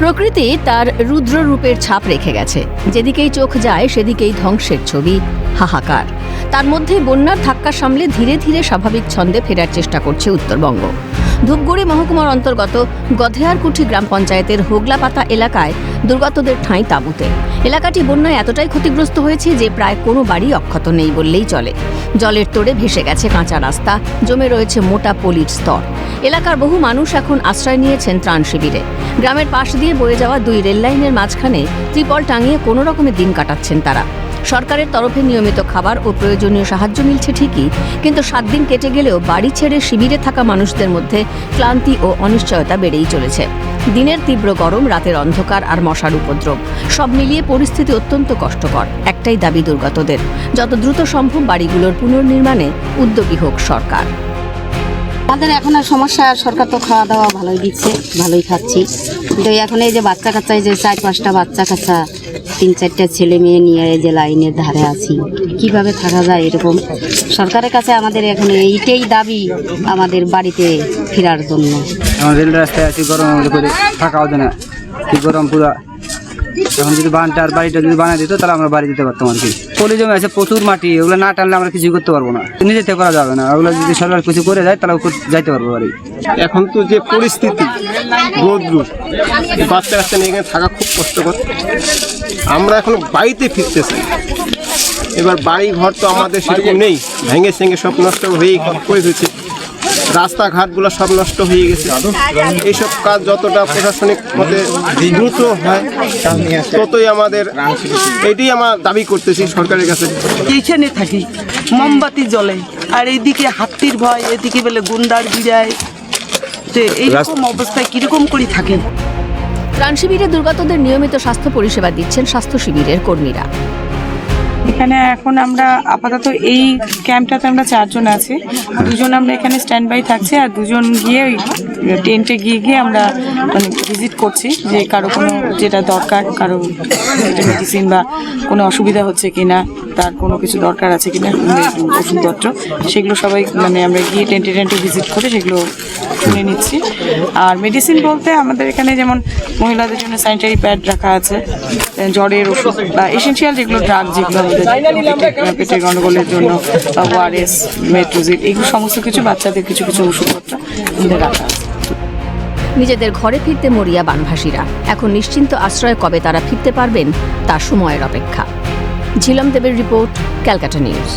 প্রকৃতি তার রুদ্র রূপের ছাপ রেখে গেছে। যেদিকেই চোখ যায়, সেদিকেই ধ্বংসের ছবি, হাহাকার। তার মধ্যে বন্যার ধাক্কা সামলে ধীরে ধীরে স্বাভাবিক ছন্দে ফেরার চেষ্টা করছে উত্তরবঙ্গ। ধূপগুড়ি মহকুমার অন্তর্গত গধেয়ারকুঠি গ্রাম পঞ্চায়েতের হোগলাপাতা এলাকায় দুর্গতদের ঠাঁই তাঁবুতে। এলাকাটি বন্যায় এতটাই ক্ষতিগ্রস্ত হয়েছে যে প্রায় কোনো বাড়ি অক্ষত নেই বললেই চলে। জলের তোড়ে ভেসে গেছে কাঁচা রাস্তা, জমে রয়েছে মোটা পলির স্তর। এলাকার বহু মানুষ এখন আশ্রয় নিয়েছেন ত্রাণ শিবিরে। গ্রামের পাশ দিয়ে বয়ে যাওয়া দুই রেললাইনের মাঝখানে ত্রিপল টাঙিয়ে কোনো রকমের দিন কাটাচ্ছেন তারা। সরকারের তরফে নিয়মিত খাবার ও প্রয়োজনীয় সাহায্য মিলছে ঠিকই, কিন্তু সাত দিন কেটে গেলেও বাড়ি ছেড়ে শিবিরে থাকা মানুষদের মধ্যে ক্লান্তি ও অনিশ্চয়তা বেড়েই চলেছে। দিনের তীব্র গরম, রাতের অন্ধকার আর মশার উপদ্রব, সব মিলিয়ে পরিস্থিতি অত্যন্ত কষ্টকর, একটাই দাবি দুর্গতদের। যত দ্রুত সম্ভব বাড়িগুলোর পুনর্নির্মাণে উদ্যোগী হোক সরকার। আমাদের এখন আর সমস্যা, সরকার তো খাওয়া দাওয়া ভালোই দিচ্ছে, ভালোই খাচ্ছি। কিন্তু এখন এই যে বাচ্চা কাচ্চা, এই যে চার পাঁচটা বাচ্চা কাচ্চা তিন চারটা ছেলে মেয়ে নিয়ে যে লাইনের ধারে আছি। কীভাবে থাকা যায় এরকম? সরকারের কাছে আমাদের এখন এইটাই দাবি আমাদের বাড়িতে ফেরার জন্য। আমাদের রাস্তায় আছি গরম করে থাকা হতো না। কি গরম পুরো এখন যদি বানটা আর বাড়িটা যদি বানিয়ে দিত, তাহলে আমরা বাড়ি যেতে পারতাম আর কি। পলি জমে আছে, প্রচুর মাটি, ওগুলো না টানলে আমরা কিছু করতে পারব না। নিজেতে করা যাবে না, ওগুলো যদি সরকার কিছু করে যায় তাহলে যাইতে পারব বাড়ি। এখন তো যে পরিস্থিতি রোদ্রু বাচ্চা কাচ্চা নিয়ে এখানে থাকা খুব কষ্টকর। আমরা এখন বাড়িতে ফিরতে চাই এবার বাড়ি ঘর তো আমাদের সেরকম নেই ভেঙে সেঙে সব নষ্ট হয়ে করে ফেলছে রাস্তাঘাটগুলো সব নষ্ট হয়ে গেছে। এইসব কাজ যতটা প্রশাসনিক মতে দ্রুত হয় ততই আমাদের এটাই আমার দাবি করতেছি সরকারের কাছে। এইখানে থাকি মোমবাতি জ্বলে আর এইদিকে হাতির ভয় এদিকে বলে গুন্ডার বিড়ায় তো এইরকম অবস্থায় কীরকম করে থাকেন ত্রাণ শিবিরে দুর্গতদের নিয়মিত স্বাস্থ্য পরিষেবা দিচ্ছেন স্বাস্থ্য শিবিরের কর্মীরা। এখানে এখন আমরা আপাতত এই ক্যাম্পটাতে আমরা চারজন আছি। দুজন আমরা এখানে স্ট্যান্ড বাই থাকছি আর দুজন গিয়ে ওই টেন্টে গিয়ে গিয়ে আমরা মানে ভিজিট করছি যে কারও কোনো যেটা দরকার, কারও মেডিসিন বা কোনো অসুবিধা হচ্ছে কিনা। তার কোনো কিছু দরকার আছে কিনা ওষুধপত্র, সেগুলো সবাই মানে আমরা গিয়ে টেন্টে টেন্টে ভিজিট করে সেগুলো শুনে নিচ্ছি। আর মেডিসিন বলতে আমাদের এখানে যেমন মহিলাদের জন্য স্যানিটারি প্যাড রাখা আছে জ্বরের ওষুধ বা এসেন্সিয়াল যেগুলো ড্রাগ যেগুলো আমাদের পেটে- পেটের গন্ডগোলের জন্য, বা মেট্রোজিট এগুলো সমস্ত কিছু বাচ্চাদের কিছু কিছু ওষুধপত্র আমাদের রাখা আছে। নিজেদের ঘরে ফিরতে মরিয়া বানভাসীরা। এখন নিশ্চিন্ত আশ্রয় কবে তারা ফিরতে পারবেন, তা সময়ের অপেক্ষা। ঝিলম দেবের রিপোর্ট ক্যালকাটা নিউজ।